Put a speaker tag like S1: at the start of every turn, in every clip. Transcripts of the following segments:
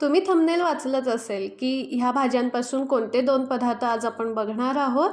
S1: तुम्ही थंबनेल वाचलंच असेल की ह्या भाज्यांपासून कोणते दोन पदार्थ आज आपण बघणार आहोत.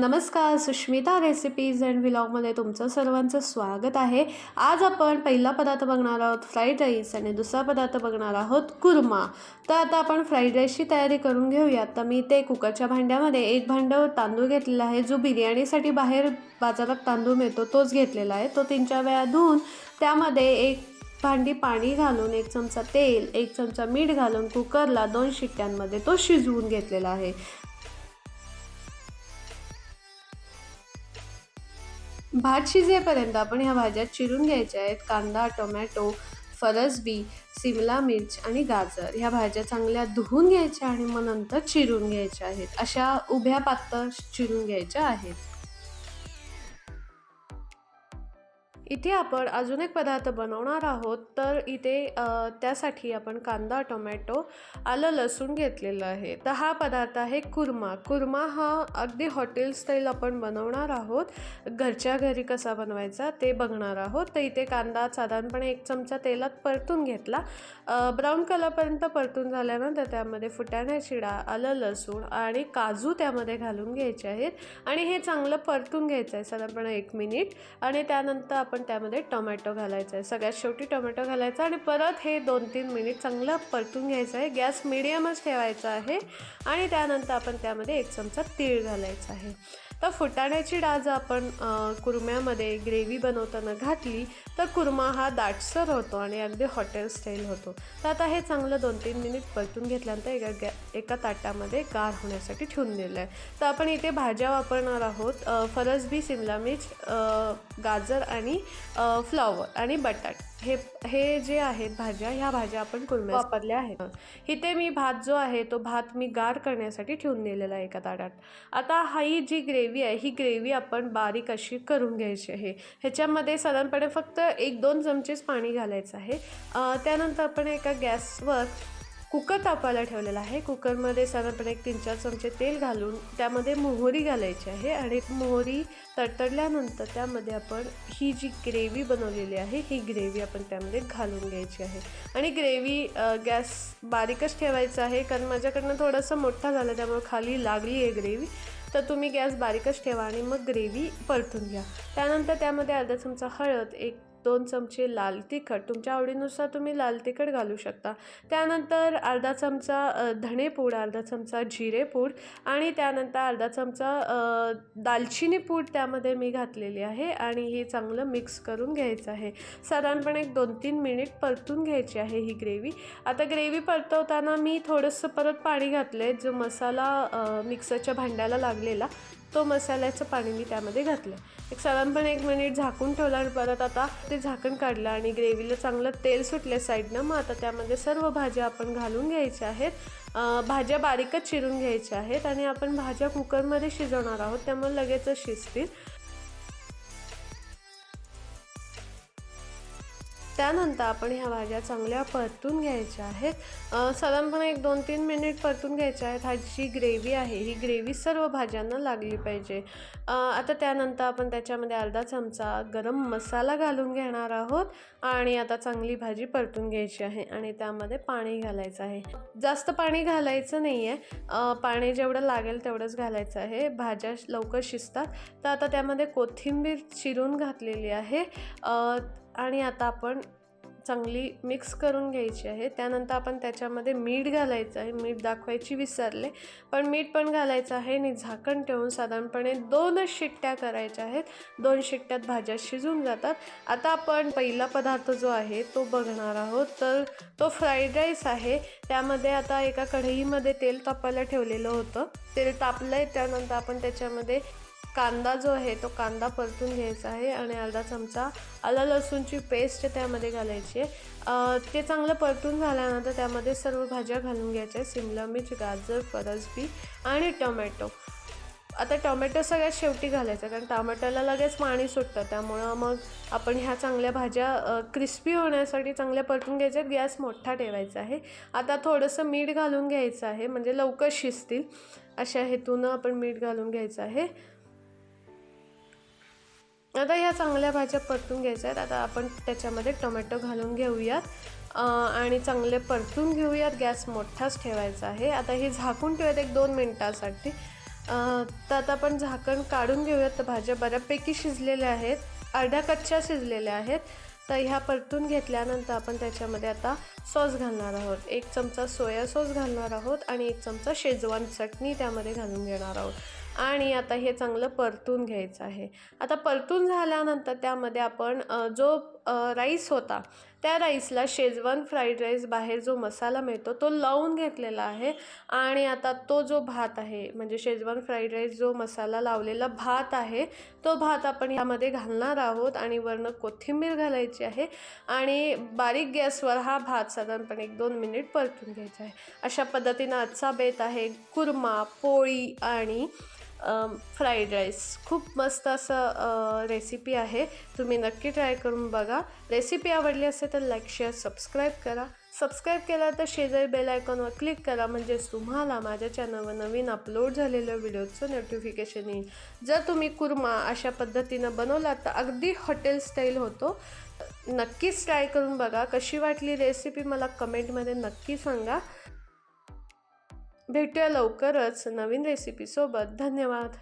S1: नमस्कार सुष्मिता रेसिपीज अँड व्लॉगमध्ये तुमचं सर्वांचं स्वागत आहे. आज आपण पहिला पदार्थ बघणार आहोत फ्राईड राईस आणि दुसरा पदार्थ बघणार आहोत कुर्मा. तर आता आपण फ्राईड राईसची तयारी करून घेऊयात. तर मी ते कुकरच्या भांड्यामध्ये एक भांडं तांदूळ घेतलेला आहे. जो बिर्याणीसाठी बाहेर बाजारात तांदूळ मिळतो तोच घेतलेला आहे. तो तीन चार वेळा धुवून त्यामध्ये एक भांडी पाणी घालून एक चमचा तेल एक चमचा मीठ घालून कुकरला दोन शिट्ट्यांमध्ये तो शिजवून घेतलेला आहे. भात शिजेपर्यंत आपण ह्या भाज्या चिरून घ्यायच्या आहेत. कांदा टोमॅटो फरसबी सिमला मिर्च आणि गाजर ह्या भाज्या चांगल्या धुवून घ्यायच्या आणि मग नंतर चिरून घ्यायच्या आहेत. अशा उभ्या पातळ चिरून घ्यायच्या आहेत. इथे आपण अजून एक पदार्थ बनवणार आहोत. तर इथे त्यासाठी आपण कांदा टोमॅटो आलं लसूण घेतलेलं आहे. तर हा पदार्थ आहे कुर्मा. कुर्मा हा अगदी हॉटेल स्टाईल आपण बनवणार आहोत. घरच्या घरी कसा बनवायचा ते बघणार आहोत. तर इथे कांदा साधारणपणे एक चमचा तेलात परतून घेतला. ब्राऊन कलरपर्यंत परतून झाल्यानंतर त्यामध्ये फुटाण्याची शिडा आलं लसूण आणि काजू त्यामध्ये घालून घ्यायचे आहेत. आणि हे चांगलं परतून घ्यायचं आहे साधारणपणे एक मिनिट. आणि त्यानंतर आपण आपण त्यामध्ये टोमॅटो घालायचा आहे. सगळ्यात शेवटी टोमॅटो घालायचा आणि परत हे दोन तीन मिनिट चांगलं परतून घ्यायचं आहे. गॅस मिडियमच ठेवायचा आहे आणि त्यानंतर आपण त्यामध्ये एक चमचा तीळ घालायचा आहे. तर फुटाण्याची डाळ जर आपण कुरम्यामध्ये कुर्म्यामध्ये ग्रेव्ही बनवताना घातली तर कुर्मा हा दाटसर होतो आणि अगदी हॉटेल स्टाईल होतो. तर आता हे चांगलं दोन तीन मिनिट परतून घेतल्यानंतर एका गॅ एका ताटामध्ये गार होण्यासाठी ठेवून दिलं आहे. तर आपण इथे भाज्या वापरणार आहोत फरसबी सिमला मिर्च गाजर आणि फ्लॉवर आणि बटाट. हे हे जे आहेत भाज्या ह्या भाज्या आपण कुर्म्या वापरल्या आहेत. इथे मी भात जो आहे तो भात मी गार करण्यासाठी ठेवून दिलेला आहे एका ताटात. आता हा ही जी ग्रेव्ही आहे ही ग्रेव्ही आपण बारीक अशी करून घ्यायची आहे. ह्याच्यामध्ये साधारणपणे फक्त एक दोन चमचेच पाणी घालायचं आहे. त्यानंतर आपण एका गॅसवर कुकर तापायला ठेवलेला आहे. कुकरमध्ये साधारणपणे एक तीन चार चमचे तेल घालून त्यामध्ये मोहरी घालायची आहे आणि मोहरी तडतडल्यानंतर त्यामध्ये आपण ही जी ग्रेव्ही बनवलेली आहे ही ग्रेव्ही आपण त्यामध्ये घालून घ्यायची आहे. आणि ग्रेव्ही गॅस बारीकच ठेवायचा आहे कारण माझ्याकडनं थोडंसं मोठा झालं त्यामुळे खाली लागली आहे ग्रेव्ही. तर तुम्ही गॅस बारीकच ठेवा आणि मग ग्रेव्ही परतून घ्या. त्यानंतर त्यामध्ये अर्धा चमचा हळद एक दोन चमचे लाल तिखट. तुमच्या आवडीनुसार तुम्ही लाल तिखट घालू शकता. त्यानंतर अर्धा चमचा धणेपूड अर्धा चमचा जिरेपूड आणि त्यानंतर अर्धा चमचा दालचिनी पूड त्यामध्ये मी घातलेली आहे आणि हे चांगलं मिक्स करून घ्यायचं आहे. साधारणपणे एक दोन तीन मिनिट परतून घ्यायची आहे ही ग्रेव्ही. आता ग्रेव्ही परतवताना मी थोडंसं परत पाणी घातलं आहे जो मसाला मिक्सरच्या भांड्याला लागलेला तो मसाल्याचं पाणी मी त्यामध्ये घातलं. एक साधारणपणे एक मिनिट झाकून ठेवलं आणि परत आता ते झाकण काढलं आणि ग्रेव्हीला चांगलं तेल सुटलं साईडनं मग आता त्यामध्ये सर्व भाज्या आपण घालून घ्यायच्या आहेत. भाज्या बारीकच चिरून घ्यायच्या आहेत आणि आपण भाज्या कुकरमध्ये शिजवणार आहोत त्यामुळे लगेचच शिजतील. त्यानंतर आपण ह्या भाज्या चांगल्या परतून घ्यायच्या आहेत. साधारणपणे एक दोन तीन मिनिट परतून घ्यायच्या आहेत. हा जी ग्रेव्ही आहे ही ग्रेव्ही सर्व भाज्यांना लागली पाहिजे. आता त्यानंतर आपण त्याच्यामध्ये अर्धा चमचा गरम मसाला घालून घेणार आहोत आणि आता चांगली भाजी परतून घ्यायची आहे आणि त्यामध्ये पाणी घालायचं आहे. जास्त पाणी घालायचं नाही आहे पाणी जेवढं लागेल तेवढंच घालायचं आहे. भाज्या लवकर शिजतात. तर आता त्यामध्ये कोथिंबीर चिरून घातलेली आहे. आणि आता आपण चांगली मिक्स करून घ्यायची आहे. त्यानंतर आपण त्याच्यामध्ये मीठ घालायचं आहे. मीठ दाखवायची विसरले. पण मीठ पण घालायचं आहे आणि झाकण ठेवून साधारणपणे दोनच शिट्ट्या करायच्या आहेत. दोन शिट्ट्यात भाज्या शिजून जातात. आता आपण पहिला पदार्थ जो आहे तो बघणार आहोत. तर तो फ्राईड राईस आहे. त्यामध्ये आता एका कढईमध्ये तेल तापायला ठेवलेलं होतं. तेल तापलं आहे त्यानंतर आपण त्याच्यामध्ये कांदा जो आहे तो कांदा परतून घ्यायचा आहे आणि अर्धा चमचा आला लसूणची पेस्ट त्यामध्ये घालायची आहे. ते चांगलं परतून झाल्यानंतर त्यामध्ये सर्व भाज्या घालून घ्यायच्या शिमला सिमला मिर्च गाजर फरसबी आणि टोमॅटो. आता टोमॅटो सगळ्यात शेवटी घालायचं कारण टोमॅटोला लगेच पाणी सुटतं. त्यामुळं मग आपण ह्या चांगल्या भाज्या क्रिस्पी होण्यासाठी चांगल्या परतून घ्यायच्या आहेत. गॅस मोठा ठेवायचा आहे. आता थोडंसं मीठ घालून घ्यायचं आहे म्हणजे लवकर शिजतील. अशा हेतूनं आपण मीठ घालून घ्यायचं आहे. आता ह्या चांगल्या भाज्या परतून घ्यायच्या आहेत. आता आपण त्याच्यामध्ये टोमॅटो घालून घेऊयात. आणि चांगले परतून घेऊयात. गॅस मोठाच ठेवायचा आहे. आता हे झाकून ठेवूयात एक दोन मिनटासाठी. तर आता आपण झाकण काढून घेऊयात. तर भाज्या बऱ्यापैकी शिजलेल्या आहेत. अर्ध्या कच्च्या शिजलेल्या आहेत. तर ह्या परतून घेतल्यानंतर आपण त्याच्यामध्ये आता सॉस घालणार आहोत. एक चमचा सोया सॉस घालणार आहोत आणि एक चमचा शेजवान चटणी त्यामध्ये घालून घेणार आहोत. आणि आता हे चांगलं परतून घ्यायचं आहे. आता परतून झाल्यानंतर त्यामध्ये आपण जो राईस होता त्या राईसला शेजवान फ्राईड राईस बाहेर जो मसाला मिळतो तो लावून घेतलेला आहे. आणि आता तो जो भात आहे म्हणजे शेजवान फ्राईड राईस जो मसाला लावलेला भात आहे तो भात आपण यामध्ये घालणार आहोत आणि वरनं कोथिंबीर घालायची आहे. आणि बारीक गॅसवर हा भात साधारणपणे एक दोन मिनिट परतून घ्यायचा आहे. अशा पद्धतीनं आजचा बेत आहे कुर्मा पोळी आणि फ्राईड राईस खूप मस्त असं रेसिपी आहे. तुम्ही नक्की ट्राय करून बघा. रेसिपी आवडली असेल तर लाईक शेअर सबस्क्राईब करा. सबस्क्राईब केला तर शेजारी बेल आयकॉनवर क्लिक करा. म्हणजेच तुम्हाला माझ्या चॅनलवर नवीन अपलोड झालेल्या व्हिडिओचं नोटिफिकेशन येईल. जर तुम्ही कुर्मा अशा पद्धतीनं बनवलात तर अगदी हॉटेल स्टाईल होतो. नक्कीच ट्राय करून बघा. कशी वाटली रेसिपी मला कमेंटमध्ये नक्की सांगा. भेटूया लवकरच नवीन रेसिपीसोबत धन्यवाद.